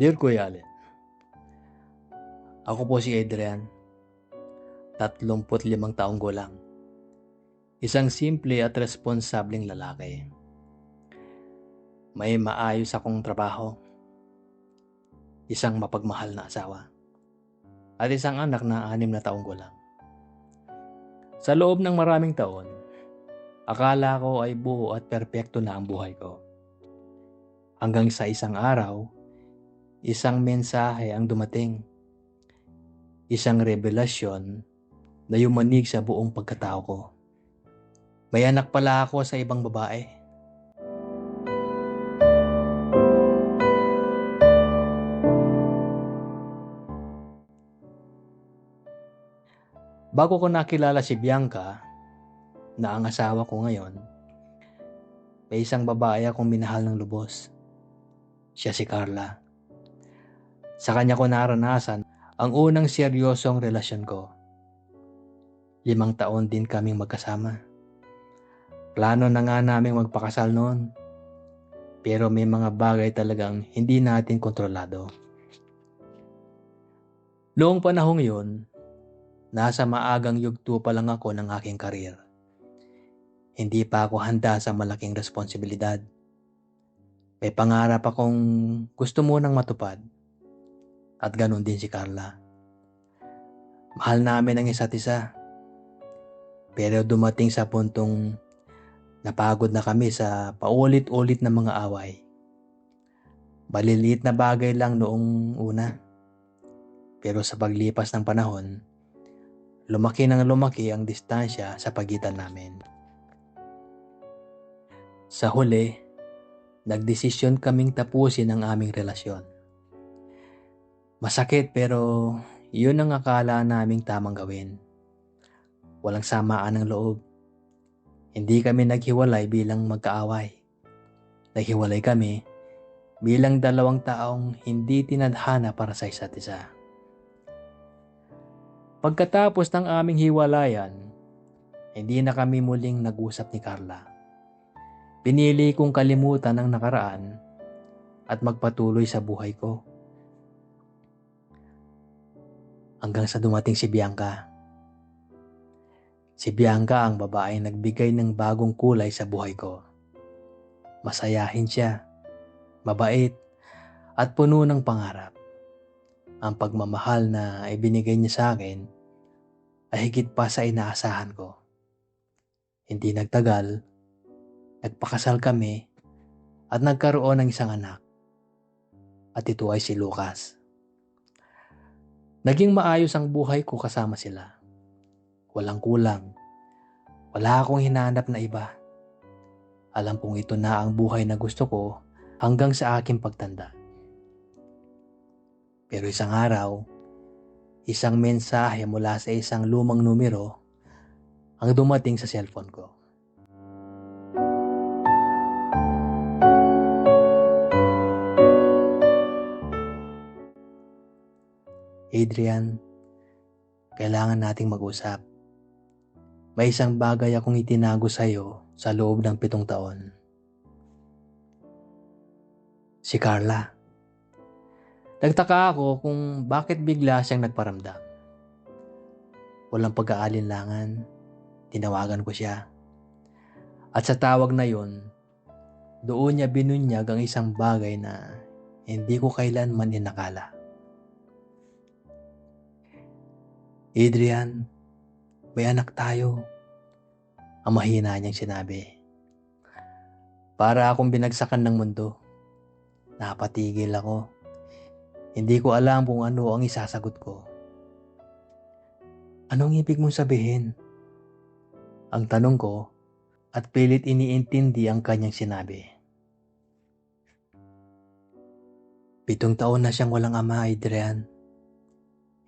Dear Kuya Allen, Ako po si Adrian, 35 taong gulang. Isang simple at responsableng lalaki. May maayos akong trabaho. Isang mapagmahal na asawa. At isang anak na anim na taong gulang. Sa loob ng maraming taon, akala ko ay buo at perpekto na ang buhay ko. Hanggang sa isang araw, isang mensahe ang dumating. Isang revelasyon na yumanig sa buong pagkatao ko. May anak pala ako sa ibang babae. Bago ko nakilala si Bianca, na ang asawa ko ngayon, may isang babae akong minahal ng lubos. Siya si Carla. Sa kanya ko naranasan ang unang seryosong relasyon ko. Limang taon din kaming magkasama. Plano na nga naming magpakasal noon. Pero may mga bagay talagang hindi natin kontrolado. Noong panahong yun, nasa maagang yugto pa lang ako ng aking karir. Hindi pa ako handa sa malaking responsibilidad. May pangarap akong gusto munang matupad. At ganun din si Carla. Mahal namin ang isa't isa. Pero dumating sa puntong napagod na kami sa paulit-ulit na mga away. Maliliit na bagay lang noong una. Pero sa paglipas ng panahon, lumaki nang lumaki ang distansya sa pagitan namin. Sa huli, nagdesisyon kaming tapusin ang aming relasyon. Masakit pero yun ang akala naming tamang gawin. Walang samaan ng loob. Hindi kami naghiwalay bilang magkaaway. Naghiwalay kami bilang dalawang taong hindi tinadhana para sa isa't isa. Pagkatapos ng aming hiwalayan, hindi na kami muling nag-usap ni Carla. Pinili kong kalimutan ang nakaraan at magpatuloy sa buhay ko. Hanggang sa dumating si Bianca. Si Bianca ang babaeng nagbigay ng bagong kulay sa buhay ko. Masayahin siya, mabait, at puno ng pangarap. Ang pagmamahal na ibinigay niya sa akin ay higit pa sa inaasahan ko. Hindi nagtagal, nagpakasal kami at nagkaroon ng isang anak. At ito ay si Lucas. Naging maayos ang buhay ko kasama sila. Walang kulang. Wala akong hinanap na iba. Alam kong ito na ang buhay na gusto ko hanggang sa aking pagtanda. Pero isang araw, isang mensahe mula sa isang lumang numero ang dumating sa cellphone ko. Adrian, kailangan nating mag-usap. May isang bagay akong itinago sa iyo sa loob ng pitong taon. Si Carla. Nagtaka ako kung bakit bigla siyang nagparamdam. Walang pag-aalinlangan, tinawagan ko siya. At sa tawag na yon, doon niya binunyag ang isang bagay na hindi ko kailanman inakala. Adrian, may anak tayo. Ang mahina niyang sinabi. Para akong binagsakan ng mundo. Napatigil ako. Hindi ko alam kung ano ang isasagot ko. Anong ibig mong sabihin? Ang tanong ko at pilit iniintindi ang kanyang sinabi. Pitong taon na siyang walang ama, Adrian.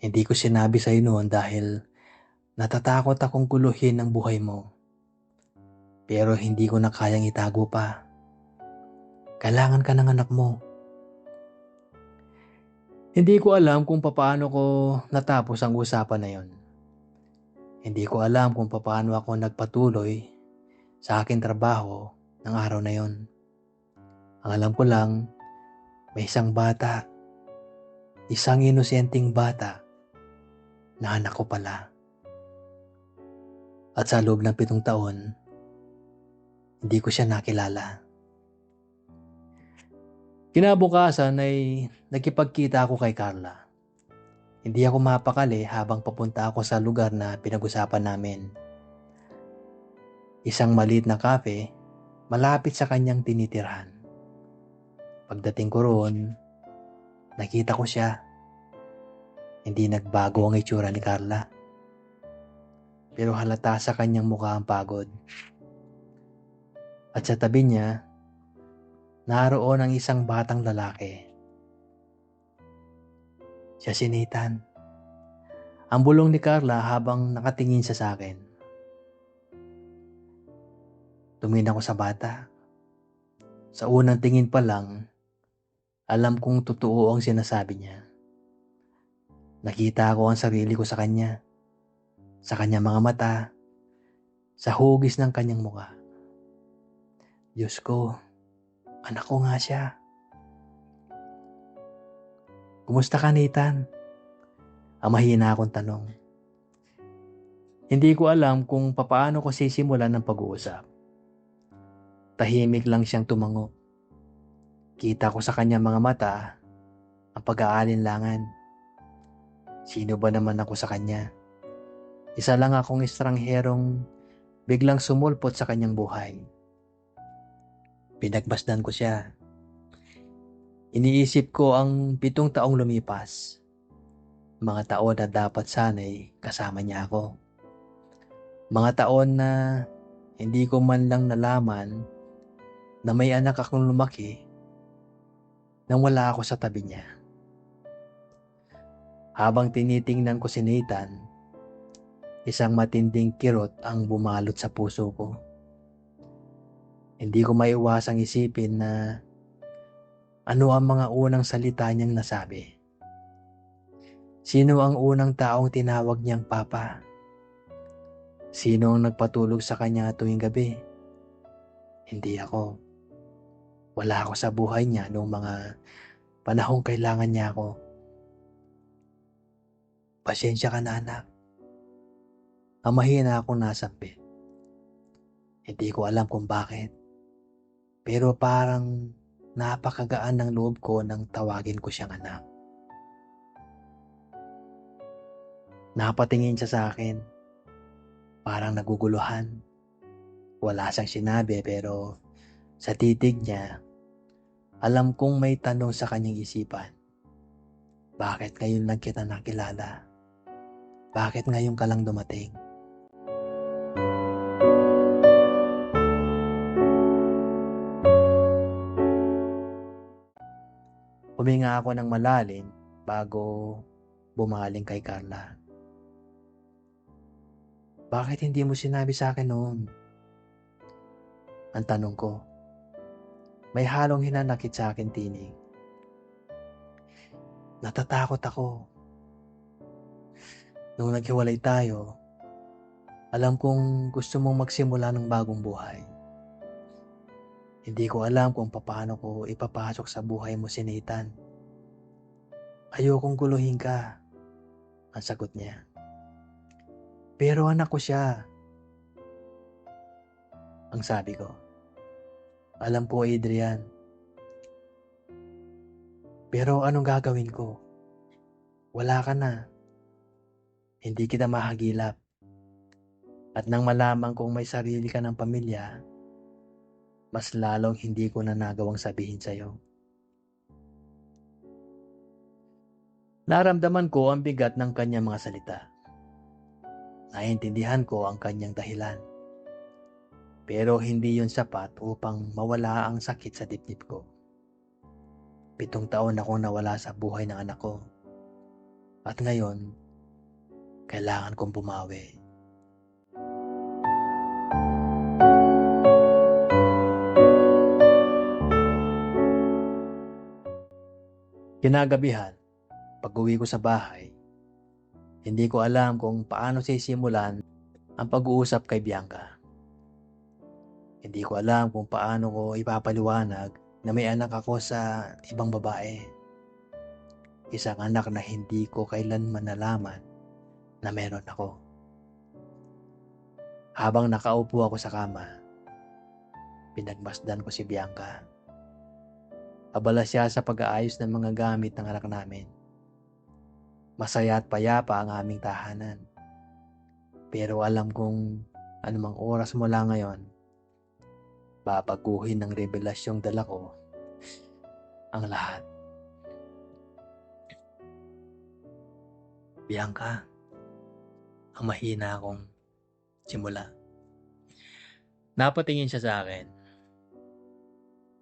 Hindi ko sinabi sa iyo noon dahil natatakot akong guluhin ang buhay mo. Pero hindi ko na kayang itago pa. Kailangan ka ng anak mo. Hindi ko alam kung papaano ko natapos ang usapan na yon. Hindi ko alam kung papaano ako nagpatuloy sa aking trabaho ng araw na yon. Ang alam ko lang, may isang bata Isang inosenteng bata na anak ko pala. At sa loob ng pitong taon, hindi ko siya nakilala. Kinabukasan ay nagkipagkita ako kay Carla. Hindi ako mapakali habang papunta ako sa lugar na pinag-usapan namin. Isang maliit na kafe, malapit sa kanyang tinitirhan. Pagdating ko roon, nakita ko siya. Hindi nagbago ang itsura ni Carla. Pero halata sa kanyang mukha ang pagod. At sa tabi niya, naroon ang isang batang lalaki. Siya si Nathan. Ang bulong ni Carla habang nakatingin siya sa akin. Tumingin ako sa bata. Sa unang tingin pa lang, alam kong totoo ang sinasabi niya. Nakita ko ang sarili ko sa kanya, sa kanyang mga mata, sa hugis ng kanyang mukha. Diyos ko, anak ko nga siya. Kumusta ka, Nathan? Ang mahina akong tanong. Hindi ko alam kung papaano ko sisimulan ng pag-uusap. Tahimik lang siyang tumango. Kita ko sa kanya mga mata ang pag-aalinlangan. Sino ba naman ako sa kanya? Isa lang akong estrangherong biglang sumulpot sa kanyang buhay. Pinagbasdan ko siya. Iniisip ko ang pitong taong lumipas. Mga taon na dapat sana'y kasama niya ako. Mga taon na hindi ko man lang nalaman na may anak akong lumaki nang wala ako sa tabi niya. Habang tinitingnan ko si Nathan, isang matinding kirot ang bumalot sa puso ko. Hindi ko maiwasang isipin na ano ang mga unang salita niyang nasabi. Sino ang unang taong tinawag niyang papa? Sino ang nagpatulog sa kanya tuwing gabi? Hindi ako. Wala ako sa buhay niya noong mga panahong kailangan niya ako. Pasensya ka na anak. Ang mahina akong nasampi. Hindi ko alam kung bakit. Pero parang napakagaan ng loob ko nang tawagin ko siyang anak. Napatingin siya sa akin. Parang naguguluhan. Wala siyang sinabi pero sa titig niya, alam kong may tanong sa kanyang isipan. Bakit ngayon lang kita nakilala? Bakit ngayon ka lang dumating? Huminga ako ng malalim bago bumaling kay Carla. Bakit hindi mo sinabi sa akin noon? Ang tanong ko. May halong hinanakit sa akin tinig. Natatakot ako. Nung naghiwalay tayo, alam kong gusto mong magsimula ng bagong buhay. Hindi ko alam kung paano ko ipapasok sa buhay mo si Nathan. Ayokong guluhin ka, ang sagot niya. Pero anak ko siya. Ang sabi ko. Alam po, Adrian. Pero anong gagawin ko? Wala ka na. Hindi kita mahagilap. At nang malaman kong may sarili ka ng pamilya, mas lalong hindi ko na nagawang sabihin sa'yo. Naramdaman ko ang bigat ng kanyang mga salita. Naintindihan ko ang kanyang dahilan. Pero hindi yon sapat upang mawala ang sakit sa dibdib ko. Pitong taon akong nawala sa buhay ng anak ko. At ngayon, kailangan kong bumawi. Kinagabihan, pag uwi ko sa bahay, hindi ko alam kung paano sisimulan ang pag-uusap kay Bianca. Hindi ko alam kung paano ko ipapaliwanag na may anak ako sa ibang babae. Isang anak na hindi ko kailanman nalaman na meron ako. Habang nakaupo ako sa kama, pinagmasdan ko si Bianca. Abala siya sa pag-aayos ng mga gamit ng anak namin. Masaya at payapa ang aming tahanan. Pero alam kong anumang oras mula ngayon, babaguhin ng revelasyong dala ko ang lahat. Bianca, ang mahina akong simula. Napatingin siya sa akin.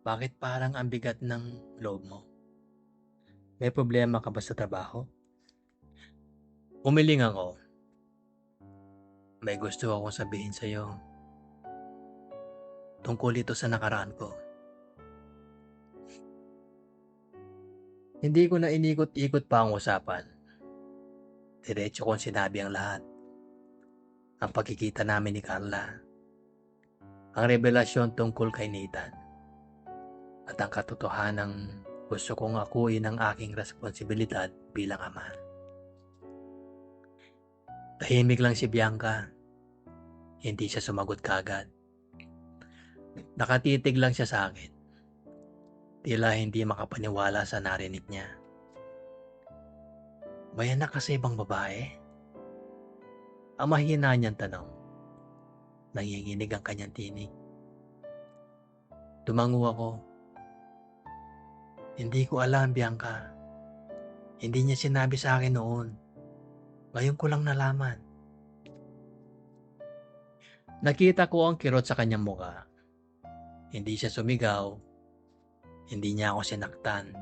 Bakit parang ang bigat ng loob mo? May problema ka ba sa trabaho? Umiling ako. May gusto akong sabihin sa iyo. Tungkol ito sa nakaraan ko. Hindi ko na inikot-ikot pa ang usapan. Diretso kong sinabi ang lahat. Ang pagkikita namin ni Carla. Ang revelasyon tungkol kay Nathan. At ang katotohanang gusto kong akuin ang aking responsibilidad bilang ama. Tahimik lang si Bianca. Hindi siya sumagot kagad. Nakatitig lang siya sa akin. Tila hindi makapaniwala sa narinig niya. May anak ka sa ibang babae? Ang mahina niyang tanong. Nanginginig ang kanyang tinig. Tumango ako. Hindi ko alam, Bianca. Hindi niya sinabi sa akin noon. Ngayon ko lang nalaman. Nakita ko ang kirot sa kanyang muka. Hindi siya sumigaw. Hindi niya ako sinaktan.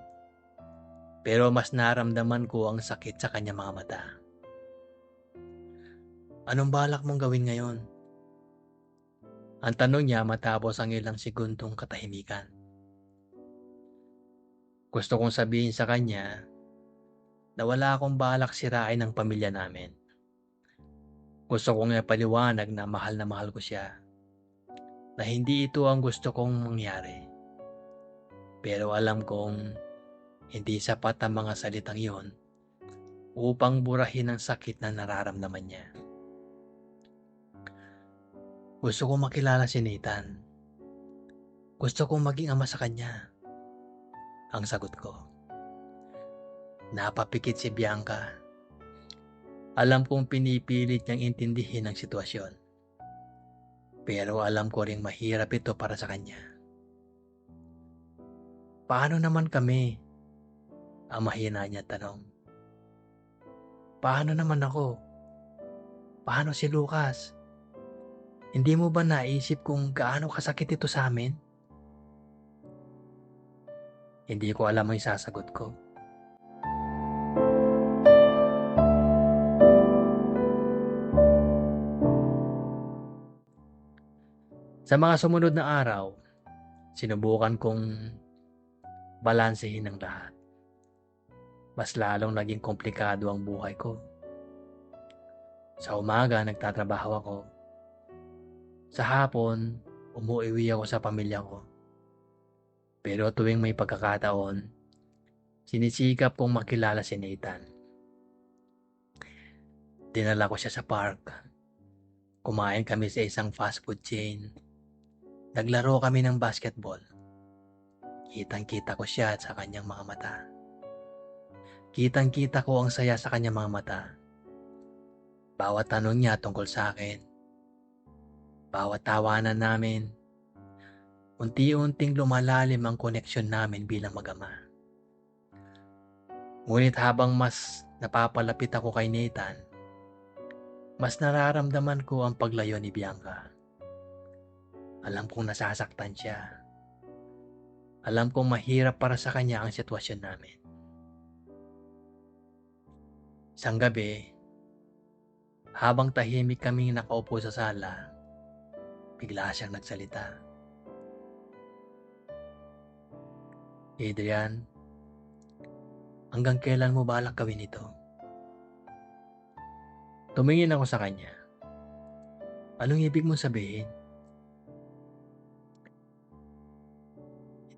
Pero mas naramdaman ko ang sakit sa kanyang mga mata. Anong balak mong gawin ngayon? Ang tanong niya matapos ang ilang segundong katahimikan. Gusto kong sabihin sa kanya na wala akong balak sirain ang pamilya namin. Gusto kong ipaliwanag na mahal na mahal ko siya. Na hindi ito ang gusto kong mangyari. Pero alam kong hindi sapat ang mga salitang yon upang burahin ang sakit na nararamdaman niya. Gusto kong makilala si Nathan. Gusto kong maging ama sa kanya. Ang sagot ko. Napapikit si Bianca alam kong pinipilit niyang intindihin ang sitwasyon. Pero alam ko ring mahirap ito para sa kanya. Paano naman kami? Ang mahina niya tanong. Paano naman ako? Paano si Lucas? Hindi mo ba naisip kung gaano kasakit ito sa amin? Hindi ko alam ang isasagot ko. Sa mga sumunod na araw, sinubukan kong balansehin ang lahat. Mas lalong naging komplikado ang buhay ko. Sa umaga, nagtatrabaho ako. Sa hapon, umuwi ako sa pamilya ko. Pero tuwing may pagkakataon, sinisikap kong makilala si Nathan. Dinala ko siya sa park. Kumain kami sa isang fast food chain Naglaro kami ng basketball. Kitang-kita ko siya sa kanyang mga mata. Kitang-kita ko ang saya sa kanyang mga mata. Bawat tanong niya tungkol sa akin. Bawat tawanan namin. Unti-unting lumalalim ang koneksyon namin bilang magama. Ngunit habang mas napapalapit ako kay Nathan, mas nararamdaman ko ang paglayo ni Bianca. Alam kong nasasaktan siya. Alam kong mahirap para sa kanya ang sitwasyon namin. Isang gabi, habang tahimik kaming nakaupo sa sala, bigla siyang nagsalita. Adrian, hanggang kailan mo balak gawin ito? Tumingin ako sa kanya. Anong ibig mong sabihin?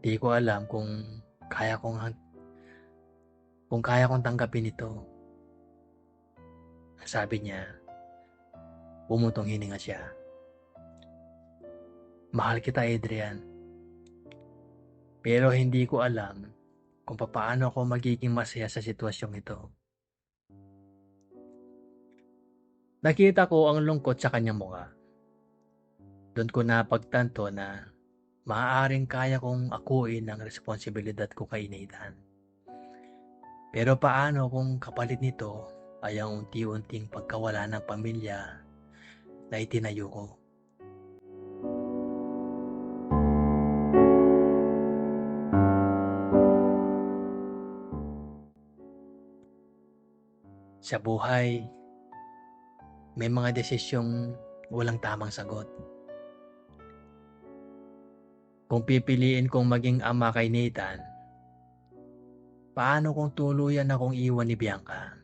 Di ko alam kung kaya kong kung kaya kong tanggapin ito. Sabi niya, bumutong hininga siya. Mahal kita, Adrian. Pero hindi ko alam kung paano ako magiging masaya sa sitwasyong ito. Nakita ko ang lungkot sa kanyang mukha. Doon ko napagtanto na maaaring kaya kong akuin ang responsibilidad ko kay Nathan. Pero paano kung kapalit nito ay ang unti-unting pagkawala ng pamilya na itinayo ko? Sa buhay, may mga desisyong walang tamang sagot. Kung pipiliin kong maging ama kay Nathan, paano kung tuluyan akong iwan ni Bianca?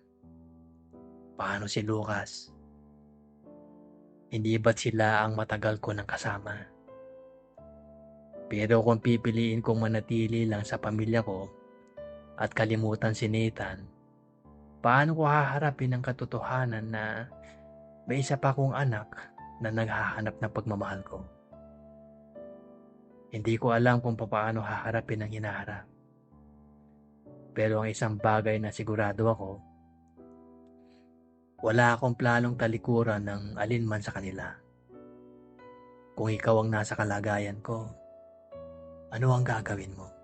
Paano si Lucas? Hindi ba't sila ang matagal ko ng kasama? Pero kung pipiliin kong manatili lang sa pamilya ko at kalimutan si Nathan, paano ko haharapin ang katotohanan na may isa pa akong anak na naghahanap ng pagmamahal ko? Hindi ko alam kung paano haharapin ang hinaharap. Pero ang isang bagay na sigurado ako, wala akong planong talikuran ng alinman sa kanila. Kung ikaw ang nasa kalagayan ko, ano ang gagawin mo?